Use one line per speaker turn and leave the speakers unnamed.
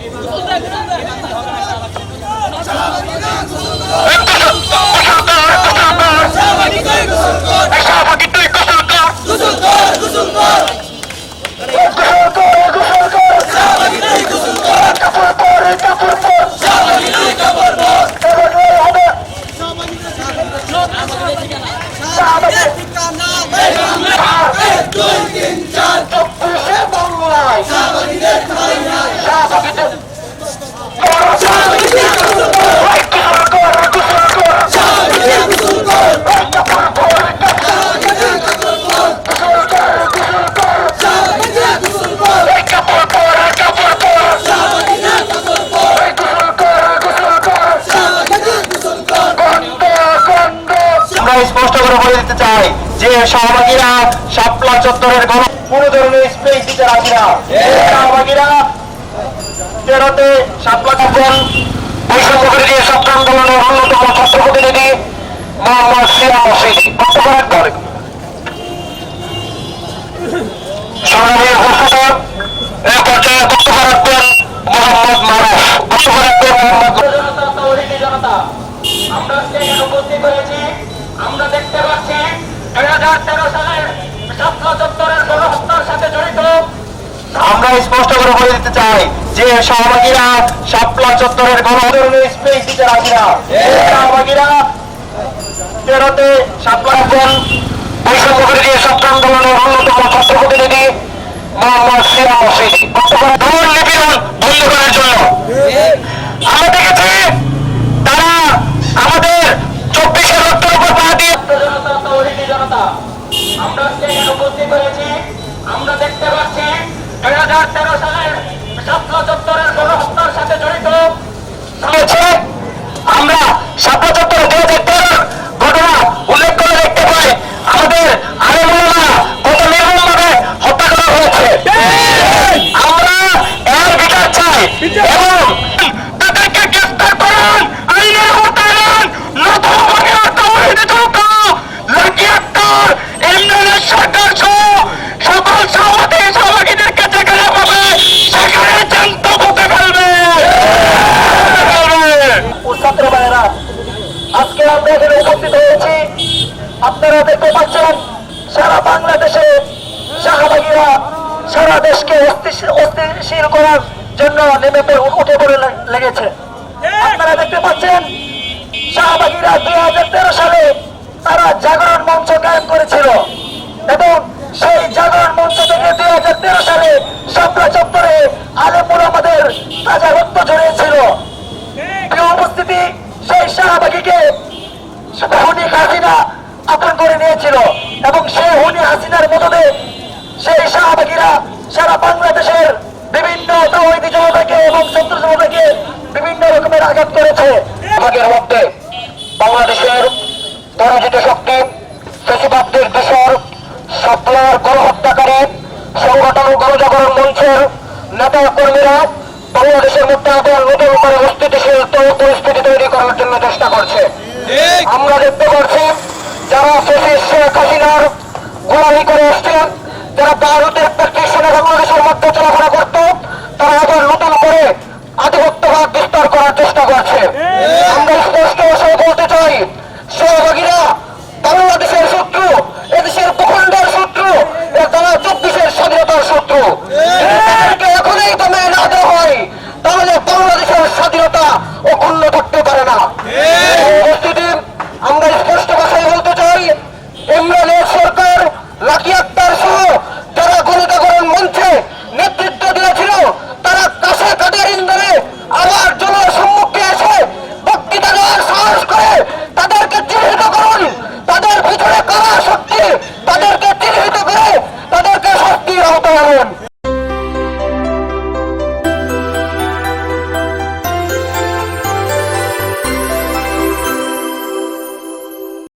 হবে বলে দিতে চাই যে সহভাগীরা শাপলা চত্বরের গণ কোন ধরনের স্পেস দিতে রাজি না। সহভাগীরা তেরোতে শাপলা চত্বর বৈষম্য করে দিয়ে ছাত্র আন্দোলনের অন্যতম ছাত্র প্রতিনিধি মোহাম্মদ সিয়াম মসিদ বক্তব্য রাখবেন সংগ্রামী উপস্থিত এ পর্যায়ে বক্তব্য রাখবেন মোহাম্মদ মারুফ। বক্তব্য রাখবেন মোহাম্মদ
জনতা আমরা আজকে উপস্থিত হয়েছি। আমরা দেখতে পাচ্ছি দুই হাজার তেরো সালের শাপলা চত্বরের গণহত্যার সাথে জড়িত।
আমরা স্পষ্ট করে বলে দিতে চাই যে সহভাগীরা শাপলা চত্বরের কোন ধরনের স্পেস দিতে রাজি সহভাগীরা তেরোতে শাপলা চত্বর বৈষম্য করে দিয়ে ছাত্র আন্দোলনের অন্যতম ছাত্র প্রতিনিধি মোহাম্মদ সিয়াম জন্য আমরা দেখেছি তারা আমাদের চব্বিশের রক্তের উপর পা দিয়ে
জনতা তৌহিদি জনতা আমরা আজকে এখানে উপস্থিত হয়েছি আমরা দেখতে পাচ্ছি দুই হাজার তেরো সালের শাপলা চত্বরের গণহত্যার সাথে জড়িত
হয়েছে আমরা শাপলা চত্বরে দুই হাজার তেরোর ঘটনা উল্লেখ করে দেখতে পাই আমাদের আলেমুলামা কত নির্মমভাবে হত্যা করা হয়েছে আমরা এর বিচার চাই এবং তাদেরকে গ্রেফতার করুন আইনের আওতায় আনুন নতুন করে তৌহিদি চৌকা লাকি আক্তার ইমরানের সরকার সহ সকল সহমতি সহভাগীদেরকে যেখানে পাবে সেখানে জ্যান্ত পুঁতে ফেলবে ও ছাত্র ভাইয়েরা আজকে আমরা এখানে উপস্থিত হয়েছি আপনারা দেখতে পাচ্ছেন সারা বাংলাদেশে শাহবাগীরা সারা দেশকে অস্থিতিশীল করার জন্য নেমে উঠে পড়ে লেগেছে। আপনারা দেখতে পাচ্ছেন, শাহবাগীরা দুই হাজার তেরো সালে তারা জাগরণ মঞ্চ কায়েম করেছিল। এবং সেই জাগরণ মঞ্চ থেকে দুই হাজার তেরো সালে শাপলা চত্বরে আলেমুল আমাদের তাজা রক্ত ঝরিয়েছিল। উপস্থিতি, সেই শাহবাগীকে হুনি হাসিনা আপন করে নিয়েছিল। এবং সেই হুনি হাসিনার মদতে সেই শাহবাগীরা সারা বাংলাদেশের বিভিন্ন জনতাকে এবং ছাত্র জনতাকে বিভিন্ন রকমের আঘাত করেছে। ভাগের মধ্যে বাংলাদেশের পরাজিত শক্তি ফেসিবাদদের দেশের সাপ্লার গণহত্যাকারী সংগঠন গণজাগরণ মঞ্চের নেতা কর্মীরা বাংলাদেশের মধ্যে আবার নতুন করে অস্থিতিশীল পরিস্থিতি তৈরি করার জন্য চেষ্টা করছে। আমরা দেখতে পাচ্ছি যারা ফেসিস শেখ হাসিনার গোলামি করে আসছেন যারা ভারতের প্র্যাকটিশনে বাংলাদেশের